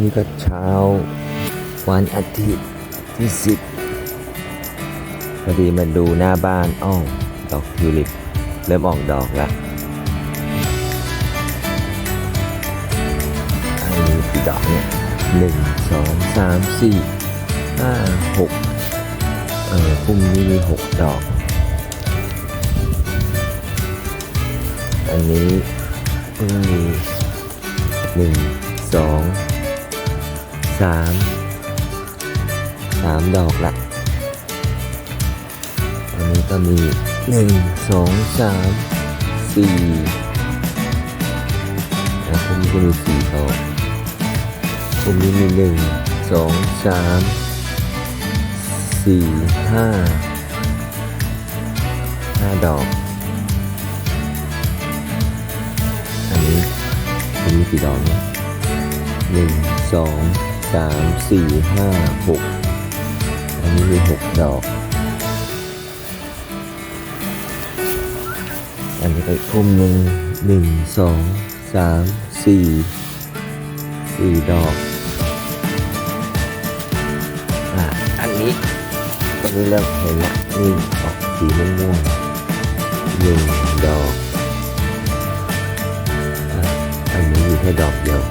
นี่ก็เช้าวันอาทิตย์ที่สิบพอดีมาดูหน้าบ้านอ้อดอกทิวลิป เริ่มออกดอกแล้วอันนี้ดอกเนี่ยหนึ่งสองสามสี่ห้าหกเออพรุ่งนี้มีหกดอก อันนี้พิ่งมีหนึ่งสอง สามสามดอกละอันนี้ก็มีหนึ่งสองสามสี่แล้วพรุ่งนี้ก็มีสี่ดอกพรุ่งนี้มีหนึ่งสองสามสี่ห้าห้าดอก อันนี้ผมมีกี่ดอกเนี่ยหนึ่งสอง สามสี่ห้าหกอันนี้มีหกดอก อันนี้ก็พุ่มหนึ่งหนึ่งสองสามสี่สี่ดอกอะอันนี้ตอนนี้เริ่มเห็นละนี่ออกสีม่วงหนึ่งดอกอะอันนี้มีแค่ดอกเดียว